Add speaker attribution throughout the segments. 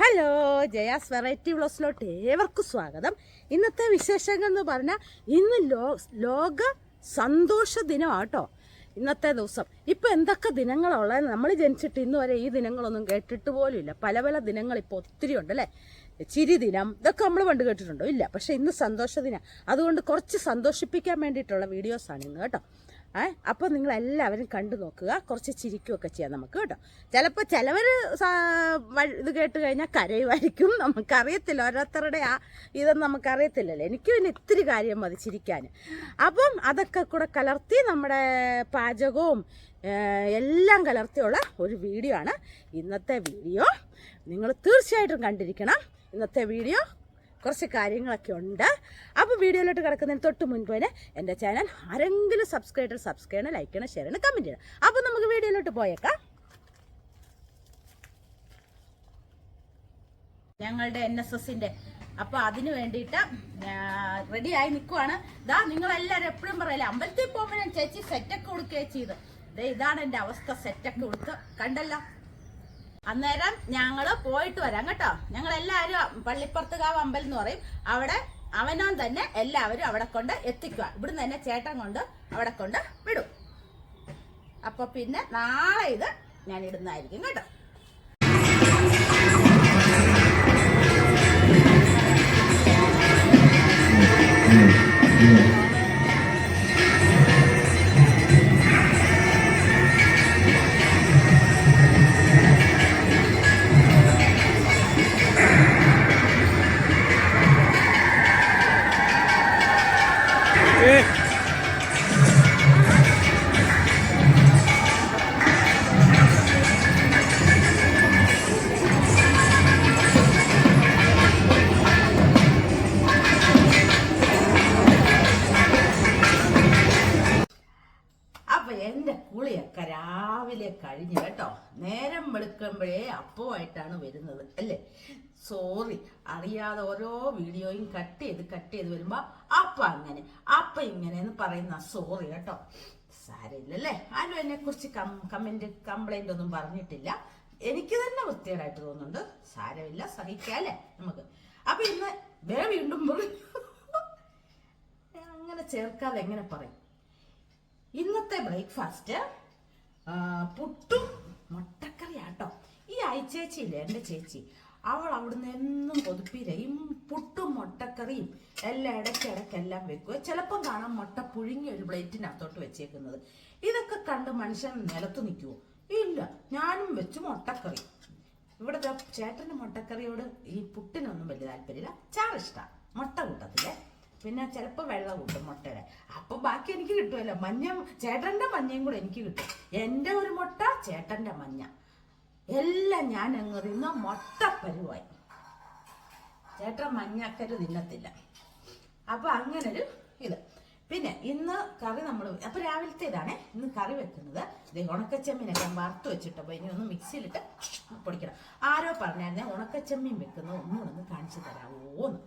Speaker 1: Hello Jaya's variety വ്ലോസിലോട്ട് ഏവർക്കും സ്വാഗതം. ഇന്നത്തെ വിശേഷങ്ങൾ എന്ന് പറഞ്ഞാൽ ഇന്ന് ലോ ലോക സന്തോഷ ദിനമാട്ടോ. ഇന്നത്തെ ദിവസം. ഇപ്പം എന്തൊക്കെ ദിനങ്ങളുള്ളത് നമ്മൾ ജനിച്ചിട്ട് ഇന്ന് വരെ ഈ ദിനങ്ങളൊന്നും കേട്ടിട്ട് പോലും ഇല്ല. പല പല ദിനങ്ങൾ ഇപ്പോൾ ഒത്തിരി ഉണ്ട് അല്ലേ? ചിരി ദിനം ഇതൊക്കെ നമ്മൾ പണ്ട് കേട്ടിട്ടുണ്ടോ? ഇല്ല. പക്ഷേ ഇന്ന് സന്തോഷ ദിനം. അതുകൊണ്ട് കുറച്ച് സന്തോഷിപ്പിക്കാൻ വേണ്ടിയിട്ടുള്ള വീഡിയോസാണ് ഇന്ന് കേട്ടോ. അപ്പോൾ നിങ്ങൾ എല്ലാവരും കണ്ടു നോക്കുക. കുറച്ച് ചിരിക്കുകയൊക്കെ ചെയ്യാം നമുക്ക് കേട്ടോ. ചിലപ്പോൾ ചിലവർ ഇത് കേട്ട് കഴിഞ്ഞാൽ കരയുമായിരിക്കും. നമുക്കറിയത്തില്ല. ഓരോരുത്തരുടെ ആ ഇതൊന്നും നമുക്കറിയത്തില്ലല്ലോ. എനിക്ക് പിന്നെ ഇത്തിരി കാര്യം മതി ചിരിക്കാൻ അപ്പം അതൊക്കെ കൂടെ കലർത്തി നമ്മുടെ പാചകവും എല്ലാം കലർത്തിയുള്ള ഒരു വീഡിയോ ആണ് ഇന്നത്തെ വീഡിയോ. നിങ്ങൾ തീർച്ചയായിട്ടും കണ്ടിരിക്കണം ഇന്നത്തെ വീഡിയോ. കുറച്ച് കാര്യങ്ങളൊക്കെ ഉണ്ട്. അപ്പോൾ വീഡിയോയിലോട്ട് കിടക്കുന്നതിന് തൊട്ട് മുൻപ് തന്നെ എന്റെ ചാനൽ ആരെങ്കിലും സബ്സ്ക്രൈബർ സബ്സ്ക്രൈബ് ചെയ്യണം ലൈക്ക് ചെയ്യണം ഷെയർ ചെയ്യണം കമന്റ് ചെയ്യണം. അപ്പോൾ നമുക്ക് വീഡിയോയിലോട്ട് പോയേക്കാം. ഞങ്ങളുടെ എൻ എസ് എസിന്റെ അപ്പൊ അതിന് വേണ്ടിയിട്ട് റെഡി ആയി നിൽക്കുവാണ് ഇതാ നിങ്ങൾ എല്ലാവരും എപ്പോഴും പറയല്ലേ അമ്പലത്തിൽ പോകുമ്പോൾ ഞാൻ ചേച്ചി സെറ്റൊക്കെ കൊടുക്കുകയും ചെയ്ത് ഇതാണ് എന്റെ അവസ്ഥ സെറ്റൊക്കെ കൊടുത്ത്. കണ്ടല്ലോ? അന്നേരം ഞങ്ങൾ പോയിട്ട് വരാം കേട്ടോ. ഞങ്ങൾ എല്ലാവരും പള്ളിപ്പുറത്തുകാവ് അമ്പലം എന്ന് പറയും. അവിടെ അവനോൻ തന്നെ എല്ലാവരും അവിടെ കൊണ്ട് എത്തിക്കുക. ഇവിടുന്ന് തന്നെ ചേട്ടൻ കൊണ്ട് അവിടെ കൊണ്ട് വിടും. അപ്പൊ പിന്നെ നാളെ ഇത് ഞാൻ ഇടുന്നതായിരിക്കും കേട്ടോ. അപ്പൊ കട്ട് ചെയ്ത് കട്ട് ചെയ്ത് വരുമ്പോ അപ്പ അങ്ങനെ അപ്പ ഇങ്ങനെ എന്ന് പറയുന്ന സോറി കേട്ടോ. സാരമില്ലല്ലേ? ആരും എന്നെ കുറിച്ച് കമന്റ് കംപ്ലൈന്റ് ഒന്നും പറഞ്ഞിട്ടില്ല. എനിക്ക് തന്നെ വൃത്തികേടായിട്ട് തോന്നുന്നുണ്ട്. സാരമില്ല സഹിക്കാല്ലേ നമുക്ക്? അപ്പൊ ഇന്ന് വേ വീണ്ടും. അങ്ങനെ ചേർക്കാതെ എങ്ങനെ പറയും? ഇന്നത്തെ ബ്രേക്ക്ഫാസ്റ്റ് പുട്ടും മുട്ടക്കറിയാട്ടോ ഈ അയച്ചേച്ചിയില്ലേ എന്റെ ചേച്ചി? അവൾ അവിടുന്ന് എന്നും പൊതുപ്പിരയും പുട്ടും മുട്ടക്കറിയും എല്ലാം ഇടയ്ക്കിടയ്ക്കെല്ലാം വെക്കുക ചിലപ്പം കാണാം മുട്ട പുഴുങ്ങി ഒരു പ്ലേറ്റിനകത്തോട്ട് വെച്ചേക്കുന്നത്. ഇതൊക്കെ കണ്ട് മനുഷ്യൻ നിലത്ത് നിൽക്കുമോ ഇല്ല ഞാനും വെച്ചു മുട്ടക്കറി. ഇവിടുത്തെ ചേട്ടന്റെ മുട്ടക്കറിയോട് ഈ പുട്ടിനൊന്നും വലിയ താല്പര്യമില്ല. ചാറിഷ്ടമാണ് മുട്ട കൂട്ടത്തിൽ പിന്നെ ചിലപ്പോൾ വെള്ളം കൂട്ടും മുട്ടയുടെ. അപ്പൊ ബാക്കി എനിക്ക് കിട്ടുമല്ലോ. മഞ്ഞ ചേട്ടന്റെ മഞ്ഞയും കൂടെ എനിക്ക് കിട്ടും. എന്റെ ഒരു മുട്ട ചേട്ടന്റെ മഞ്ഞ. എല്ലാം ഞാൻ അങ്ങ് തിന്ന മൊട്ടപ്പരുവായി പരുവായി. ചേട്ടൻ മഞ്ഞക്കര് തിന്നത്തില്ല. അപ്പൊ അങ്ങനൊരു ഇത്. പിന്നെ ഇന്ന് കറി നമ്മൾ അപ്പൊ രാവിലത്തെ ഇതാണ്. ഇന്ന് കറി വെക്കുന്നത് ഇത് ഉണക്കച്ചെമ്മീനൊക്കെ വറുത്ത് വെച്ചിട്ട് അപ്പൊ ഇനി ഒന്ന് മിക്സിയിലിട്ട് പൊടിക്കണം. ആരോ പറഞ്ഞായിരുന്നേ ഉണക്കച്ചെമ്മീൻ വെക്കുന്നു ഒന്നുകൊണ്ടൊന്ന് ഒന്ന് കാണിച്ചു തരാമോന്ന്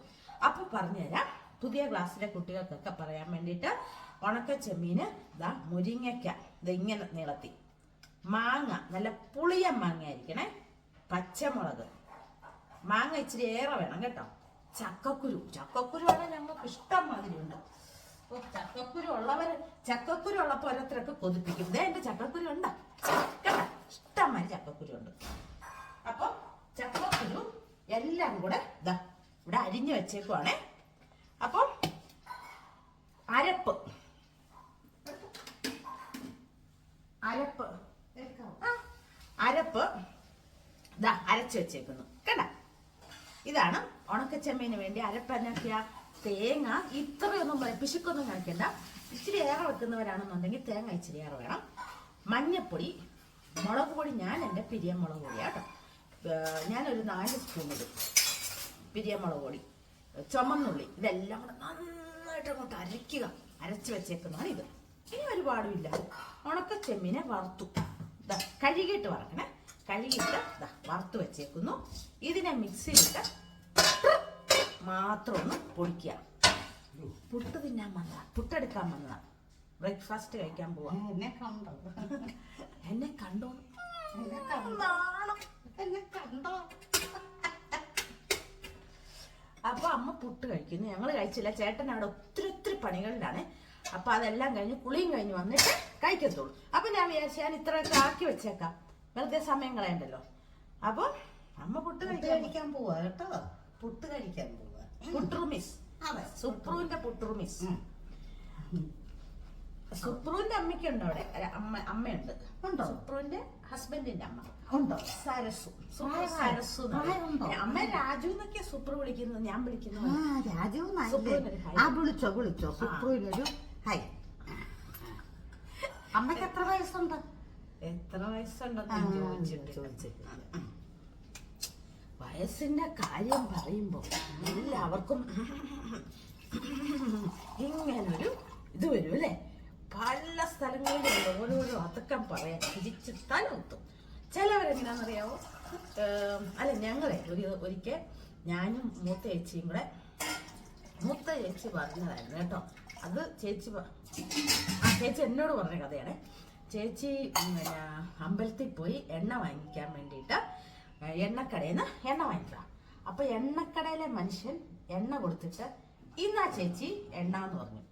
Speaker 1: അപ്പൊ പറഞ്ഞുതരാം. പുതിയ ക്ലാസ്സിലെ കുട്ടികൾക്കൊക്കെ പറയാൻ വേണ്ടിയിട്ട് ഉണക്കച്ചെമ്മീന് ഇതാ മുരിങ്ങയ്ക്ക ഇത് ഇങ്ങനെ നീളത്തി. മാങ്ങ നല്ല പുളിയ മാങ്ങ ആയിരിക്കണേ പച്ചമുളക്. മാങ്ങ ഇച്ചിരി ഏറെ വേണം കേട്ടോ. ചക്കക്കുരു. ചക്കക്കുരു ആണെങ്കിൽ ഞങ്ങൾക്ക് ഇഷ്ടം മാതിരി ഉണ്ട് ഓ ചക്കക്കുരു ഉള്ളവര് ചക്കക്കുരു ഉള്ളപ്പോ ഓരോരുത്തരൊക്കെ കൊതിപ്പിക്കും. ഇതേ എന്റെ ചക്കക്കുരു ഉണ്ടോ. കേട്ടോ ഇഷ്ടം മാതിരി ചക്കക്കുരു ഉണ്ട്. അപ്പൊ ചക്കക്കുരു എല്ലാം കൂടെ ഇതാ ഇവിടെ അരിഞ്ഞു വെച്ചേക്കുവാണേ. അപ്പോൾ അരപ്പ്. അരപ്പ്. അരപ്പ്. ഇതാ അരച്ചു വെച്ചേക്കുന്നു. കേട്ട ഇതാണ് ഉണക്കച്ചെമ്മീന് വേണ്ടി അരപ്പ് എന്നാക്കിയ തേങ്ങ. ഇത്രയൊന്നും പിശുക്കൊന്നും കാണിക്കണ്ട. ഇച്ചിരി ഏറെ വെക്കുന്നവരാണെന്നുണ്ടെങ്കിൽ തേങ്ങ ഇച്ചിരി ഏറെ വേണം. മഞ്ഞപ്പൊടി മുളക് പൊടി. ഞാൻ എന്റെ പിരിയ മുളക് പൊടിയാട്ടോ കേട്ടോ. ഞാനൊരു നാല് സ്പൂൺ ഇടും. പിരിയ മുളക് പൊടി. ചുമന്നുള്ളി. ഇതെല്ലാം കൂടെ നന്നായിട്ട് അങ്ങോട്ട് അരയ്ക്കുക. അരച്ച് വെച്ചേക്കുന്നതാണ് ഇത്. ഇനി ഒരുപാടുമില്ല ഉണക്ക ചെമ്മീനെ വറുത്തു. കഴുകിയിട്ട് വറക്കണേ. കഴുകിയിട്ട് ദാ വറുത്ത് വെച്ചേക്കുന്നു. ഇതിനെ മിക്സിയിലിട്ട് മാത്രം ഒന്ന് പൊടിക്കുക. പുട്ട് തിന്നാൻ വന്നതാ. പുട്ടെടുക്കാൻ വന്നതാ. ബ്രേക്ക്ഫാസ്റ്റ് കഴിക്കാൻ പോവാ.
Speaker 2: എന്നെ കണ്ടോ?
Speaker 1: എന്നെ കണ്ടോ?
Speaker 2: എന്നെ കണ്ടോ? കണ്ടോ?
Speaker 1: അമ്മ പുട്ട് കഴിക്കുന്നു. ഞങ്ങൾ കഴിച്ചില്ല. ചേട്ടൻ അവിടെ ഒത്തിരി ഒത്തിരി പണികളിലാണ്. അപ്പൊ അതെല്ലാം കഴിഞ്ഞ് കുളിയും കഴിഞ്ഞ് വന്നിട്ട് കഴിക്കത്തുള്ളൂ. അപ്പൊ ഞാൻ വിചാരിച്ചു ഞാൻ ഇത്രയൊക്കെ ആക്കി വെച്ചേക്കാം. വെറുതെ സമയം കളയണ്ടല്ലോ. അപ്പൊ അമ്മ പുട്ട് കഴിക്കാൻ
Speaker 2: പോവാ കേട്ടോ. പുട്ട് കഴിക്കാൻ പോവാ.
Speaker 1: പുട്ടുറുമിസ്.
Speaker 2: അതെ.
Speaker 1: സുപ്രുവിന്റെ പുട്ടുറുമിസ്. സുപ്രൂവിന്റെ അമ്മയ്ക്കുണ്ട് അവിടെ. അമ്മ അമ്മയുണ്ട്.
Speaker 2: ഉണ്ടോ?
Speaker 1: സുപ്രൂവിന്റെ ഹസ്ബൻഡിന്റെ അമ്മ.
Speaker 2: ഉണ്ടോ?
Speaker 1: സരസു. സരസു? അമ്മ രാജു എന്നൊക്കെയാ സുപ്രു വിളിക്കുന്നത്. ഞാൻ വിളിക്കുന്നത്.
Speaker 2: രാജു വിളിച്ചോ വിളിച്ചോ. സുപ്രുവിനൊരു ഹൈ. അമ്മയ്ക്ക് എത്ര വയസ്സുണ്ട്?
Speaker 1: എത്ര വയസ്സുണ്ടെന്ന് ചോദിച്ചിട്ട്
Speaker 2: ചോദിച്ചിട്ടില്ല.
Speaker 1: വയസ്സിന്റെ കാര്യം പറയുമ്പോ എല്ലാവർക്കും ഇങ്ങനൊരു ഇത് വരും അല്ലേ? പല സ്ഥലങ്ങളിലും ഓരോരോ അതൊക്കെ പറയാൻ തിരിച്ചിട്ടാൽ ഒത്തും ചിലവരെന്താണെന്നറിയാവോ അല്ല ഞങ്ങളെ ഒരു ഒരിക്കൽ ഞാനും മൂത്ത ചേച്ചിയും കൂടെ മൂത്ത ചേച്ചി പറഞ്ഞതായിരുന്നു കേട്ടോ. അത് ചേച്ചി ആ ചേച്ചി എന്നോട് പറഞ്ഞ കഥയാണ്. ചേച്ചി പിന്നെ അമ്പലത്തിൽ പോയി എണ്ണ വാങ്ങിക്കാൻ വേണ്ടിയിട്ട് എണ്ണക്കടയിൽ നിന്ന് എണ്ണ വാങ്ങിക്കാം അപ്പൊ എണ്ണക്കടയിലെ മനുഷ്യൻ എണ്ണ കൊടുത്തിട്ട് ഇന്നാ ചേച്ചി എണ്ണ എന്ന് പറഞ്ഞു.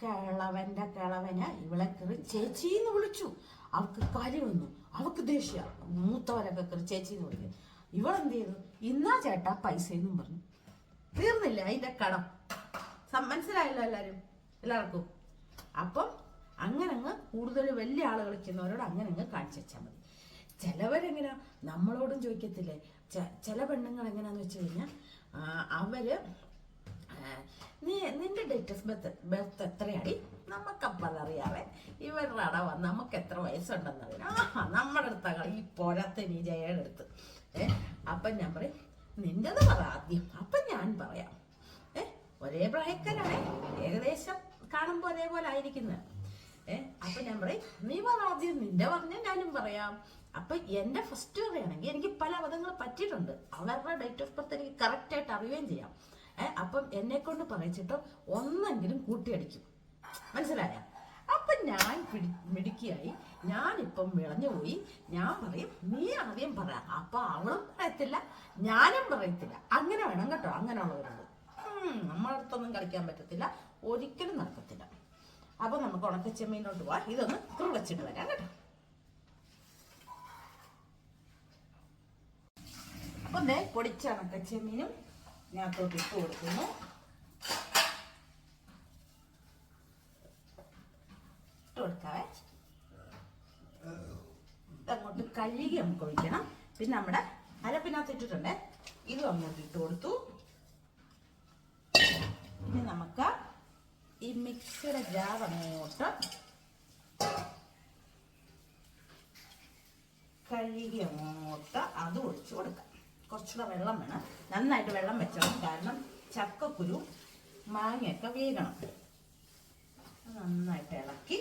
Speaker 1: കിളവന്റെ കിളവന് ഇവളെ കയറി ചേച്ചി എന്ന് വിളിച്ചു. അവൾക്ക് കരി വന്നു. അവൾക്ക് ദേഷ്യ. മൂത്തവരൊക്കെ കയറി ചേച്ചി എന്ന് വിളിക്കും ഇവളെന്ത് ചെയ്തു? ഇന്നാ ചേട്ടാ പൈസ എന്നും പറഞ്ഞു. തീർന്നില്ല അതിന്റെ കടം? മനസ്സിലായല്ലോ എല്ലാവരും എല്ലാവർക്കും? അപ്പം അങ്ങനെ അങ്ങ് കൂടുതൽ വലിയ ആളുകൾ കളിക്കുന്നവരോട് അങ്ങനെ അങ്ങ് കാണിച്ചു വെച്ചാൽ മതി. ചിലവരെങ്ങനെ? നമ്മളോടും ചോദിക്കത്തില്ലേ? ചില പെണ്ണുങ്ങൾ എങ്ങനെയാന്ന് വെച്ച് കഴിഞ്ഞാൽ അവർ നീ നിന്റെ ഓഫ് ബർത്ത് ബർത്ത് എത്രയാടി? നമുക്കപ്പം അതറിയാവേ. ഇവരുടെ അടവ നമുക്ക് എത്ര വയസ്സുണ്ടെന്നറിയാം. ആഹാ നമ്മുടെ അടുത്ത ഈ പോരാത്ത നീ ജയയുടെ അടുത്ത്. ഏഹ് അപ്പം ഞാൻ പറയും നിന്റെ പറ ആദ്യം. അപ്പം ഞാൻ പറയാം. ഒരേ പ്രായക്കാരാണ്. ഏകദേശം കാണുമ്പോൾ ഒരേപോലെ ആയിരിക്കുന്നത് ഏഹ് അപ്പൊ ഞാൻ പറയും നീ പറ ആദ്യം നിന്റെ പറഞ്ഞ ഞാനും പറയാം. അപ്പൊ എന്റെ ഫസ്റ്റ് പറയുകയാണെങ്കിൽ എനിക്ക് പല അബദ്ധങ്ങൾ പറ്റിയിട്ടുണ്ട്. അവരുടെ ഡേറ്റ് ഓഫ് ബർത്ത് എനിക്ക് കറക്റ്റ് ആയിട്ട് അറിയുകയും ചെയ്യാം. ഏഹ് അപ്പം എന്നെ കൊണ്ട് പറയിച്ചിട്ടോ ഒന്നെങ്കിലും കൂട്ടിയടിക്കും. മനസ്സിലായ? അപ്പൊ ഞാൻ പിടി മിടുക്കിയായി. ഞാനിപ്പം വിളഞ്ഞു പോയി. ഞാൻ പറയും നീ ആദ്യം പറ. അപ്പൊ അവളും പറയത്തില്ല ഞാനും പറയത്തില്ല. അങ്ങനെ വേണം കേട്ടോ അങ്ങനെയുള്ളവരുണ്ട് അടുത്തൊന്നും കളിക്കാൻ പറ്റത്തില്ല. ഒരിക്കലും നടക്കത്തില്ല. അപ്പൊ നമുക്ക് ഉണക്കച്ചെമ്മീനോട്ട് പോവാ. ഇതൊന്ന് കുറുവച്ചിട്ട് വരാം കേട്ടോ. അപ്പൊ ദേ പൊടിച്ച ഉണക്കച്ചെമ്മീനും ഞാത്തോട്ട് ഇട്ട് കൊടുക്കുന്നു. ഇട്ട് കൊടുക്കാവേ. അങ്ങോട്ട് കഴുകി നമുക്ക് ഒഴിക്കണം. പിന്നെ നമ്മുടെ അരപ്പിനകത്ത് ഇട്ടിട്ടുണ്ടേ. ഇതും അങ്ങോട്ട് ഇട്ട് കൊടുത്തു. ഇനി നമുക്ക് ഈ മിക്സിയുടെ ജാർ അങ്ങോട്ട് കഴുകി അങ്ങോട്ട് അത് ഒഴിച്ചു കൊടുക്കാം. കുറച്ചുകൂടെ വെള്ളം വേണം. നന്നായിട്ട് വെള്ളം വെച്ചോണം. കാരണം ചക്കക്കുരു മാങ്ങയൊക്കെ വേകണം. നന്നായിട്ട് ഇളക്കി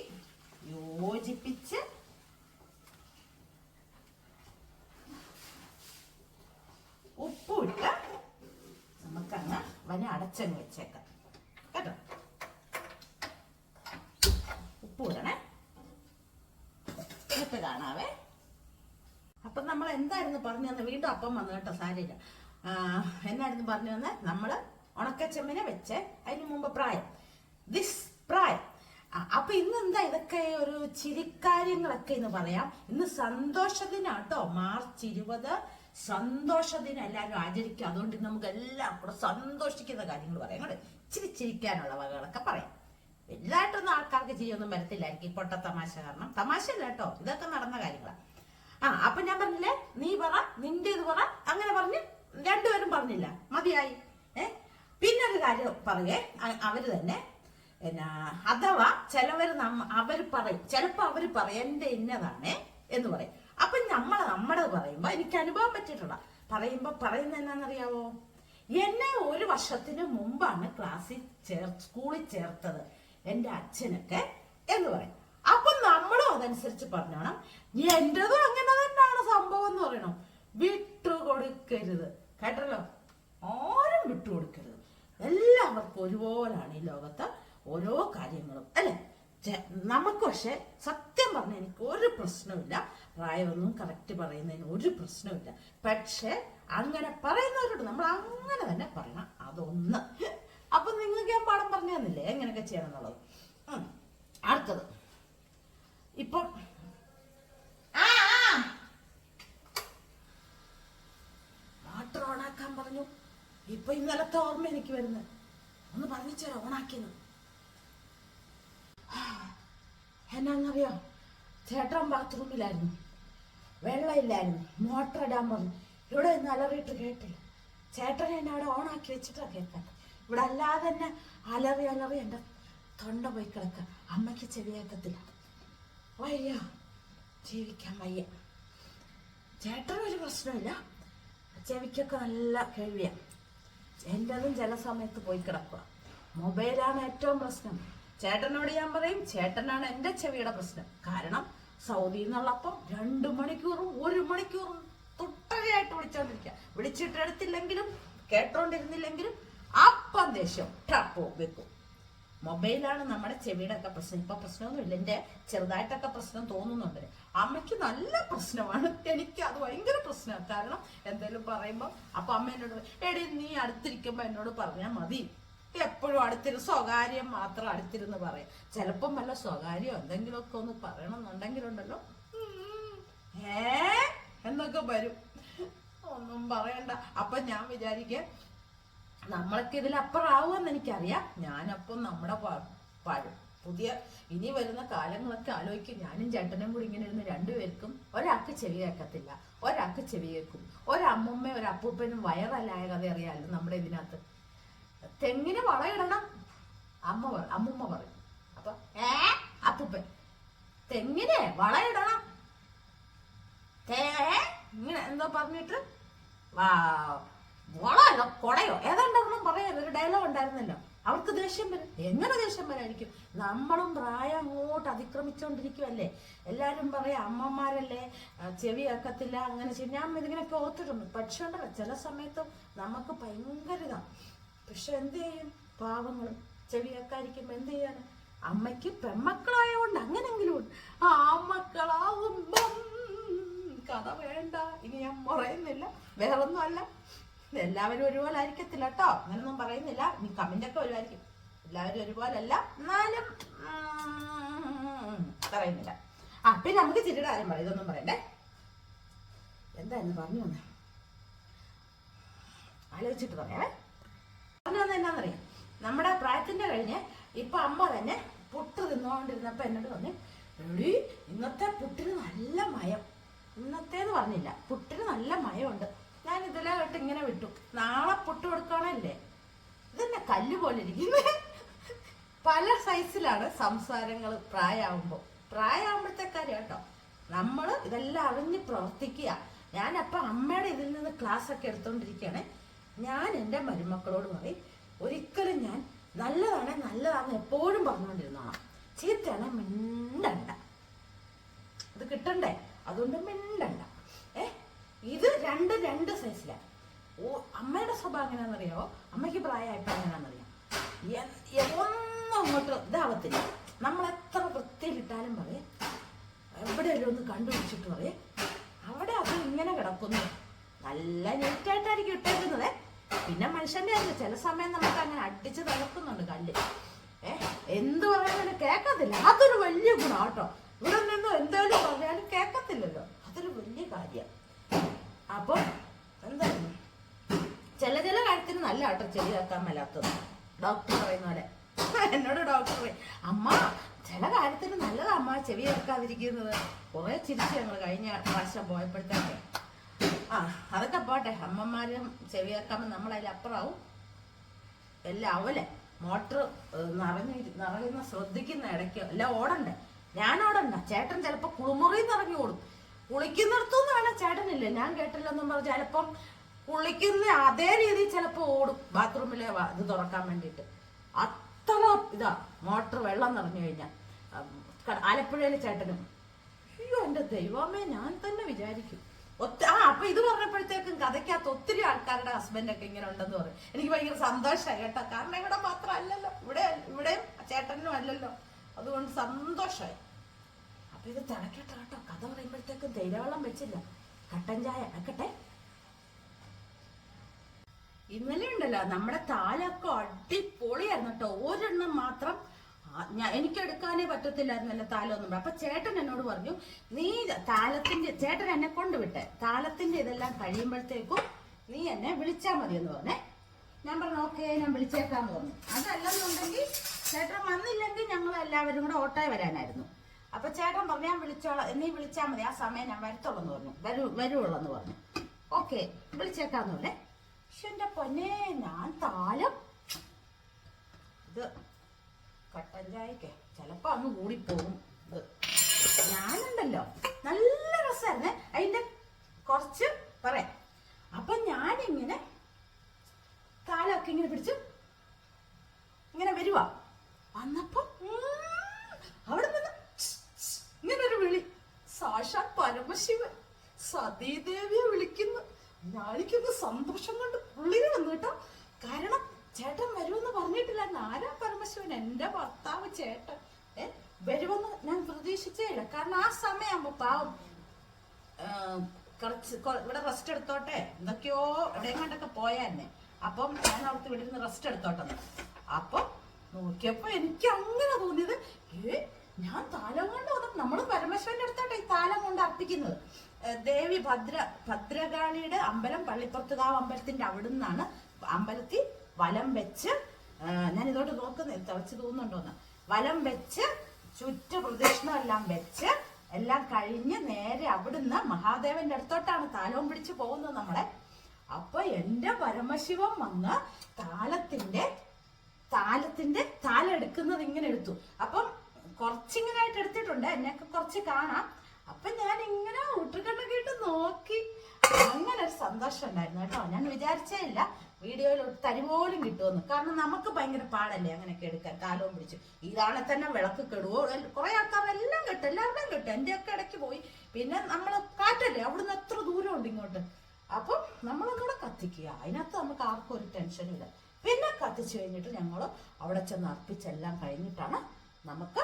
Speaker 1: യോജിപ്പിച്ച് ഉപ്പുമിട്ട് നമുക്കങ്ങ് വന അടച്ചങ്ങ് വെച്ചേക്കാം കേട്ടോ ഉപ്പ് ഇടണേ എന്നിട്ട് കാണാവേ അപ്പൊ നമ്മൾ എന്തായിരുന്നു പറഞ്ഞു തന്നെ? വീണ്ടും അപ്പം വന്നു കേട്ടോ സാരിയില്ല എന്നായിരുന്നു പറഞ്ഞു തന്നെ? നമ്മൾ ഉണക്കച്ചെമ്മിനെ വെച്ച് അതിന് മുമ്പ് പ്രായം. ദിസ് പ്രായം. അപ്പൊ ഇന്ന് എന്താ ഇതൊക്കെ ഒരു ചിരിക്കാര്യങ്ങളൊക്കെ ഇന്ന് പറയാം. ഇന്ന് സന്തോഷദിനാട്ടോ മാർച്ച് ഇരുപത് സന്തോഷദിനം എല്ലാവരും ആചരിക്കും. അതുകൊണ്ട് നമുക്ക് എല്ലാം കൂടെ സന്തോഷിക്കുന്ന കാര്യങ്ങൾ പറയാം. കേട്ടോ ഇച്ചിരി ചിരിക്കാനുള്ള വകകളൊക്കെ പറയാം. വലുതായിട്ടൊന്നും ആൾക്കാർക്ക് ചെയ്യൊന്നും വരത്തില്ലായിരിക്കും പൊട്ട തമാശ കാരണം. തമാശ അല്ല കേട്ടോ. ഇതൊക്കെ നടന്ന കാര്യങ്ങളാണ് ആ അപ്പൊ ഞാൻ പറഞ്ഞില്ലേ നീ പറ നിന്റെ ഇത് പറ അങ്ങനെ പറഞ്ഞ് രണ്ടുപേരും പറഞ്ഞില്ല മതിയായി ഏ പിന്നെ അവർ പറയേ അവർ തന്നെ. എന്നാ അഥവാ ചിലവർ നമ്മ അവർ പറയും. ചിലപ്പോ അവർ പറയും എന്റെ ഇന്നതാണേ എന്ന് പറയും. അപ്പൊ നമ്മൾ നമ്മുടെ പറയുമ്പോ എനിക്ക് അനുഭവം പറ്റിയിട്ടുള്ള പറയുമ്പോ പറയുന്നത് എന്നാണെന്നറിയാവോ? എന്നെ ഒരു വർഷത്തിന് മുമ്പാണ് ക്ലാസ്സിൽ ചേർ സ്കൂളിൽ ചേർത്തത് എന്റെ അച്ഛനൊക്കെ എന്ന് പറയും. അപ്പൊ നമ്മളും അതനുസരിച്ച് പറഞ്ഞോണം. എന്റേതും അങ്ങനെ തന്നെയാണ് സംഭവം എന്ന് പറയണം. വിട്ടുകൊടുക്കരുത്. കേട്ടല്ലോ? ആരും വിട്ടുകൊടുക്കരുത്. എല്ലാവർക്കും ഒരുപോലാണ് ഈ ലോകത്ത് ഓരോ കാര്യങ്ങളും അല്ലെ? നമുക്ക് പക്ഷെ സത്യം പറഞ്ഞ എനിക്ക് ഒരു പ്രശ്നമില്ല പ്രായമൊന്നും കറക്റ്റ് പറയുന്നതിന് ഒരു പ്രശ്നമില്ല പക്ഷെ അങ്ങനെ പറയുന്നവരോട് നമ്മൾ അങ്ങനെ തന്നെ പറയണം. അതൊന്ന്. അപ്പൊ നിങ്ങൾക്ക് ഞാൻ പാഠം പറഞ്ഞു തന്നില്ലേ എങ്ങനെയൊക്കെ ചെയ്യണം എന്നുള്ളത് ഉം. അടുത്തത് ഇപ്പം ആ ആ. മോട്ടർ ഓണാക്കാൻ പറഞ്ഞു ഇന്നലത്തെ ഓർമ്മ എനിക്ക് വരുന്നത്. ഒന്ന് പറഞ്ഞിച്ചാ ഓണാക്കിയത് എന്നാന്നറിയോ? ചേട്ടൻ ബാത്റൂമിലായിരുന്നു. വെള്ളമില്ലായിരുന്നു. മോട്ടർ ഇടാൻ പറഞ്ഞു. ഇവിടെ നിന്ന് അലറിയിട്ട് കേട്ടില്ല. ചേട്ടൻ എന്നെ അവിടെ ഓണാക്കി വെച്ചിട്ടാ കേൾക്കാത്ത. ഇവിടെ അല്ലാതെ തന്നെ അലറി അലറി എന്റെ തൊണ്ട പോയി കിടക്കുക. അമ്മയ്ക്ക് ചെവിയേക്കത്തില്ല വയ്യ. ജീവിക്കാൻ വയ്യ. ചേട്ടനൊരു പ്രശ്നമില്ല. ചെവിക്കൊക്കെ നല്ല കേൾവിയാണ് എന്റെതും ചില സമയത്ത് പോയി കിടക്കുക. മൊബൈലാണ് ഏറ്റവും പ്രശ്നം. ചേട്ടനോട് ഞാൻ പറയും ചേട്ടനാണ് എന്റെ ചെവിയുടെ പ്രശ്നം. കാരണം സൗദിയിൽ നിന്നുള്ളപ്പം രണ്ട് മണിക്കൂറും ഒരു മണിക്കൂറും തുടരെയായിട്ട് വിളിച്ചോണ്ടിരിക്കുക വിളിച്ചിട്ടെടുത്തില്ലെങ്കിലും കേട്ടോണ്ടിരുന്നില്ലെങ്കിലും അപ്പം ദേഷ്യം. ടപ്പോ വെക്കും. മൊബൈലാണ് നമ്മുടെ ചെവിയുടെ ഒക്കെ പ്രശ്നം. ഇപ്പൊ പ്രശ്നമൊന്നുമില്ല. എന്റെ ചെറുതായിട്ടൊക്കെ പ്രശ്നം തോന്നുന്നുണ്ട്. അമ്മയ്ക്ക് നല്ല പ്രശ്നമാണ്. എനിക്ക് അത് ഭയങ്കര പ്രശ്നമാണ്. കാരണം എന്തെങ്കിലും പറയുമ്പോൾ അപ്പൊ അമ്മ എന്നോട് എടി നീ അടുത്തിരിക്കുമ്പോ എന്നോട് പറഞ്ഞാൽ മതി. എപ്പോഴും അടുത്തിരുന്ന് സ്വകാര്യം മാത്രം അടുത്തിരുന്ന് പറയാം. ചിലപ്പം വല്ല സ്വകാര്യം എന്തെങ്കിലുമൊക്കെ ഒന്ന് പറയണമെന്നുണ്ടെങ്കിലുണ്ടല്ലോ. എന്നുണ്ടെങ്കിലുണ്ടല്ലോ ഏ? എന്നൊക്കെ വരും. ഒന്നും പറയണ്ട. അപ്പൊ ഞാൻ വിചാരിക്കേ നമ്മളൊക്കെ ഇതിലപ്പുറമാവുമെന്ന് എനിക്കറിയാം. ഞാനപ്പം നമ്മുടെ പുതിയ ഇനി വരുന്ന കാലങ്ങളൊക്കെ ആലോചിക്കും. ഞാനും ചേട്ടനും കൂടി ഇങ്ങനെ ഇരുന്ന് രണ്ടുപേർക്കും ഒരാൾക്ക് ചെവി കേൾക്കത്തില്ല ഒരാൾക്ക് ചെവി കേൾക്കും. ഒരമ്മമ്മ ഒരപ്പൂപ്പനും വയറല്ലായ കഥ അറിയാമല്ലോ നമ്മുടെ ഇതിനകത്ത്. തെങ്ങിന് വളയിടണം അമ്മ പറ അമ്മുമ്മ പറയും. അപ്പൊ ഏ അപ്പൂപ്പൻ തെങ്ങിന് വളയിടണം ഇങ്ങനെ എന്തോ പറഞ്ഞിട്ട് വാ വളമല്ല കൊടയോ? ഏതാണ്ടൊന്നും പറയാൻ ഒരു ഡയലോഗ് ഉണ്ടായിരുന്നല്ലോ. അവർക്ക് ദേഷ്യം വരും. എങ്ങനെ ദേഷ്യം വരായിരിക്കും? നമ്മളും പ്രായം അങ്ങോട്ട് അതിക്രമിച്ചുകൊണ്ടിരിക്കുമല്ലേ എല്ലാവരും പറയാം അമ്മമാരല്ലേ? ചെവി കേൾക്കത്തില്ല അങ്ങനെ ചെയ്യും. ഞാൻ ഇതിങ്ങനെയൊക്കെ ഓർത്തിട്ടുണ്ട്. പക്ഷെ ഉണ്ടല്ലോ ചില സമയത്ത് നമുക്ക് ഭയങ്കര ഇതാ. പക്ഷെ എന്ത് ചെയ്യും? പാവങ്ങൾ ചെവി കേൾക്കാതിരിക്കുമ്പോ എന്ത് ചെയ്യാൻ അമ്മയ്ക്ക് പെമ്മക്കളായതുകൊണ്ട് അങ്ങനെങ്കിലും ഉണ്ട്. ആ മക്കളാവുമ്പം കഥ വേണ്ട. ഇനി ഞാൻ പറയുന്നില്ല. വേറൊന്നും അല്ല എല്ലാവരും ഒരുപോലെ ആയിരിക്കത്തില്ല കേട്ടോ. അങ്ങനൊന്നും പറയുന്നില്ല. നീ കമന്റ് ഒക്കെ വരുമായിരിക്കും എല്ലാവരും ഒരുപോലല്ല. എന്നാലും പറയുന്നില്ല. ആ പിന്നെ നമുക്ക് ചിരിയുടെ കാര്യം പറയാം. ഇതൊന്നും പറയണ്ടേ. എന്തായിരുന്നു പറഞ്ഞു വന്നേ? ആലോചിച്ചിട്ട് പറയാമേ പറഞ്ഞു വന്നത് എന്താന്നറിയാം നമ്മുടെ പ്രായത്തിന്റെ കഴിഞ്ഞ് ഇപ്പൊ അമ്മ തന്നെ പുട്ട് തിന്നുകൊണ്ടിരുന്നപ്പോ എന്നോട് പറഞ്ഞു എടി ഇന്നത്തെ പുട്ടിന് നല്ല മയം. ഇന്നത്തേന്ന് പറഞ്ഞില്ല. പുട്ടിന് നല്ല മയമുണ്ട്. ഞാൻ ഇതെല്ലാം കേട്ട് ഇങ്ങനെ വിട്ടു. നാളെ പൊട്ട് കൊടുക്കണല്ലേ? ഇതെന്നെ കല്ല് പോലെ ഇരിക്കുന്നത് പല സൈസിലാണ് സംസാരങ്ങൾ പ്രായമാകുമ്പോൾ പ്രായമാകുമ്പോഴത്തേക്കാര്യം കേട്ടോ നമ്മൾ ഇതെല്ലാം അറിഞ്ഞ് പ്രവർത്തിക്കുക. ഞാനപ്പം അമ്മയുടെ ഇതിൽ നിന്ന് ക്ലാസ് ഒക്കെ എടുത്തോണ്ടിരിക്കുകയാണ് ഞാൻ എന്റെ മരുമക്കളോട് പറയും ഒരിക്കലും ഞാൻ നല്ലതാണ് നല്ലതാണ് എപ്പോഴും പറഞ്ഞുകൊണ്ടിരുന്നോളാം ചീത്തയാണ് മിണ്ടണ്ട. അത് കിട്ടണ്ടേ? അതുകൊണ്ട് മിണ്ടണ്ട. രണ്ട് രണ്ട് സൈസിലാണ് ഓ അമ്മയുടെ സ്വഭാവം എങ്ങനെയാണെന്നറിയാമോ അമ്മയ്ക്ക് പ്രായമായപ്പോൾ എങ്ങനെയാണെന്നറിയാം? ഒന്നും അങ്ങോട്ട് ഇതാവത്തില്ല. നമ്മൾ എത്ര വൃത്തിയിലിട്ടാലും പറയും എവിടെയെങ്കിലും ഒന്ന് കണ്ടുപിടിച്ചിട്ട് പറയും അവിടെ അത് ഇങ്ങനെ കിടക്കുന്നു. നല്ല നീറ്റായിട്ടായിരിക്കും ഇട്ടേക്കുന്നത്. പിന്നെ മനുഷ്യന്റെ അല്ല ചില സമയം നമുക്ക് അങ്ങനെ അടിച്ച് തകർക്കുന്നുണ്ട് കല്ല്. ഏ എന്ത് പറയാനും കേൾക്കത്തില്ല. അതൊരു വലിയ ഗുണം കേട്ടോ. ഇവിടെ നിന്നും എന്തെങ്കിലും പറഞ്ഞാലും കേൾക്കത്തില്ലല്ലോ. അതൊരു വലിയ കാര്യം. അപ്പൊ എന്തായിരുന്നു ചില ചില കാര്യത്തിന് നല്ല കേട്ടോ ചെവി മേലാത്തത്. ഡോക്ടർ പറയുന്ന പോലെ. എന്നോട് ഡോക്ടർ പറയും അമ്മ ചില കാര്യത്തിന് നല്ലതാ അമ്മ ചെവി കേൾക്കാതിരിക്കുന്നത് കുറെ ചിരിച്ചു ഞങ്ങൾ കഴിഞ്ഞ പ്രാവശ്യം പോയപ്പോഴത്തേക്ക്. ആ അതൊക്കെ പോട്ടെ. അമ്മമാരും ചെവി കേൾക്കാമ്പോൾ നമ്മളതിൽ എല്ലാം അവലെ മോട്ടർ നിറഞ്ഞു നിറയുന്ന ശ്രദ്ധിക്കുന്ന ഇടയ്ക്ക് എല്ലാം ഓടണ്ടേ? ഞാൻ ഓടണ്ട. ചേട്ടൻ ചിലപ്പോൾ കുളിമുറിയിൽ ഇറങ്ങി ഓടും. കുളിക്കുന്നിടത്തുനിന്ന് ചേട്ടനില്ല? ഞാൻ കേട്ടില്ലെന്നും പറഞ്ഞ് ചിലപ്പം കുളിക്കുന്ന അതേ രീതിയിൽ ചിലപ്പോ ഓടും. ബാത്റൂമിലെ ഇത് തുറക്കാൻ വേണ്ടിയിട്ട്. അത്ര ഇതാ മോട്ടർ വെള്ളം നിറഞ്ഞു കഴിഞ്ഞാൽ ആലപ്പുഴയിലെ ചേട്ടനും. അയ്യോ എന്റെ ദൈവമേ ഞാൻ തന്നെ വിചാരിക്കും. ഒത്ത ആ അപ്പൊ ഇത് പറഞ്ഞപ്പോഴത്തേക്കും കഥയ്ക്കകത്ത് ഒത്തിരി ആൾക്കാരുടെ ഹസ്ബൻഡ് ഒക്കെ ഇങ്ങനെ ഉണ്ടെന്ന് പറയും. എനിക്ക് ഭയങ്കര സന്തോഷമായി കേട്ടോ. കാരണം ഇവിടെ മാത്രം അല്ലല്ലോ. ഇവിടെ ഇവിടെയും ചേട്ടനും അല്ലല്ലോ. അതുകൊണ്ട് സന്തോഷമായി ഇത് തിളക്കട്ടെ കേട്ടോ കഥ പറയുമ്പോഴത്തേക്കും തേയിലവെള്ളം വെച്ചില്ല. കട്ടൻ ചായ അടക്കട്ടെ ഇന്നലെ ഉണ്ടല്ലോ നമ്മുടെ താലൊക്കെ അടിപൊളിയായിരുന്നു കേട്ടോ. ഒരെണ്ണം മാത്രം ഞാൻ എനിക്ക് എടുക്കാനേ പറ്റത്തില്ലായിരുന്നല്ലോ താലൊന്നും. അപ്പൊ ചേട്ടൻ എന്നോട് പറഞ്ഞു നീ താലത്തിന്റെ ചേട്ടൻ എന്നെ കൊണ്ടുവിട്ടെ. താലത്തിന്റെ ഇതെല്ലാം കഴിയുമ്പോഴത്തേക്കും നീ എന്നെ വിളിച്ചാ മതി എന്ന് പറഞ്ഞേ. ഞാൻ പറഞ്ഞു ഓക്കെ ഞാൻ വിളിച്ചേക്കാന്ന് പറഞ്ഞു. അതല്ലെന്നുണ്ടെങ്കിൽ ചേട്ടൻ വന്നില്ലെങ്കിൽ ഞങ്ങൾ എല്ലാവരും കൂടെ ഓട്ടോയിൽ വരാനായിരുന്നു. അപ്പൊ ചേട്ടൻ പറഞ്ഞു ഞാൻ വിളിച്ചോളാം. നീ വിളിച്ചാൽ മതി. ആ സമയം ഞാൻ വരത്തുള്ളൂ എന്ന് പറഞ്ഞു. വരൂ വരുവുള്ളെന്ന് പറഞ്ഞു. ഓക്കെ വിളിച്ചേക്കാന്ന് പറഞ്ഞേ. പക്ഷെ എന്റെ പൊന്നെ ഞാൻ താലം. ഇത് കട്ടൻ ചായക്ക് ചിലപ്പോ അങ്ങ് കൂടിപ്പോകും. ഇത് ഞാനുണ്ടല്ലോ. നല്ല രസമായിരുന്നേ. അതിന്റെ കുറച്ച് പറയാം അപ്പൊ ഞാനിങ്ങനെ താലമൊക്കെ ഇങ്ങനെ പിടിച്ചു ഇങ്ങനെ വരുവാ. വന്നപ്പോ അവിടെ നിന്ന് ഇങ്ങനെ ഒരു വിളി സാക്ഷാൽ പരമശിവൻ സതീദേവിയെ വിളിക്കുന്നു. ഞാനിക്കൊന്ന് സന്തോഷം കൊണ്ട് പുള്ളിന് വന്നു കേട്ടോ. കാരണം ചേട്ടൻ വരുമെന്ന് പറഞ്ഞിട്ടില്ലായിരുന്നു ആരാ പരമശിവൻ എന്റെ ഭർത്താവ് ചേട്ടൻ. ഏ വരുമെന്ന് ഞാൻ പ്രതീക്ഷിച്ചേ ഇല്ല കാരണം ആ സമയമാകുമ്പോ പാവം കുറച്ച് ഇവിടെ റെസ്റ്റ് എടുത്തോട്ടെ? എന്തൊക്കെയോ എവിടെയും കണ്ടൊക്കെ പോയാന്നെ അപ്പം ഞാൻ അവിടുത്തെ ഇവിടെ നിന്ന് റെസ്റ്റ് എടുത്തോട്ടെ അപ്പം നോക്കിയപ്പോ എനിക്ക് അങ്ങനെ തോന്നിയത് ഏ ഞാൻ താലം കൊണ്ട് വന്നപ്പോ നമ്മൾ പരമേശ്വരന്റെ അടുത്താട്ടെ ഈ താലം കൊണ്ട് അർപ്പിക്കുന്നത് ദേവി ഭദ്ര ഭദ്രകാളിയുടെ അമ്പലം പള്ളിപ്പുറത്തുകാവ് അമ്പലത്തിന്റെ അവിടെ നിന്നാണ് അമ്പലത്തിൽ വലം വെച്ച് ഞാൻ ഇതോട്ട് നോക്കുന്നത് തിളച്ച് തോന്നുന്നുണ്ടോന്ന്. വലം വെച്ച് ചുറ്റു പ്രദക്ഷിണം എല്ലാം വെച്ച് എല്ലാം കഴിഞ്ഞ് നേരെ അവിടുന്ന് മഹാദേവന്റെ അടുത്തോട്ടാണ് താലവും പിടിച്ചു പോകുന്നത് നമ്മളെ. അപ്പൊ എന്റെ പരമശിവൻ വന്ന് താലത്തിന്റെ താലത്തിന്റെ താലെടുക്കുന്നത് ഇങ്ങനെ എടുത്തു. അപ്പം കുറച്ചിങ്ങനെ ആയിട്ട് എടുത്തിട്ടുണ്ട്. എന്നെയൊക്കെ കുറച്ച് കാണാം. അപ്പൊ ഞാൻ ഇങ്ങനെ ഊട്ടുകണ്ണൊക്കെ ഇട്ട് നോക്കി. അങ്ങനെ ഒരു സന്തോഷം ഉണ്ടായിരുന്നു കേട്ടോ. ഞാൻ വിചാരിച്ചേ ഇല്ല വീഡിയോയിൽ ഒരു തരി പോലും കിട്ടുമെന്ന്. കാരണം നമുക്ക് ഭയങ്കര പാടല്ലേ അങ്ങനെയൊക്കെ എടുക്കാൻ കാലവും പിടിച്ച്. ഇതാണെ തന്നെ വിളക്ക് കെടുവോ? കുറെ ആൾക്കാരെല്ലാം കെട്ടും എല്ലാവരുടെയും കെട്ടും. എന്റെ ഒക്കെ ഇടയ്ക്ക് പോയി. പിന്നെ നമ്മൾ കാറ്റല്ലേ? അവിടുന്ന് എത്ര ദൂരം ഉണ്ട് ഇങ്ങോട്ട്? അപ്പം നമ്മളൊന്നുകൂടെ കത്തിക്കുക. അതിനകത്ത് നമുക്ക് ആർക്കും ഒരു ടെൻഷനും ഇല്ല. പിന്നെ കത്തിച്ചു കഴിഞ്ഞിട്ട് ഞങ്ങൾ അവിടെ ചെന്ന് അർപ്പിച്ചെല്ലാം കഴിഞ്ഞിട്ടാണ് നമുക്ക്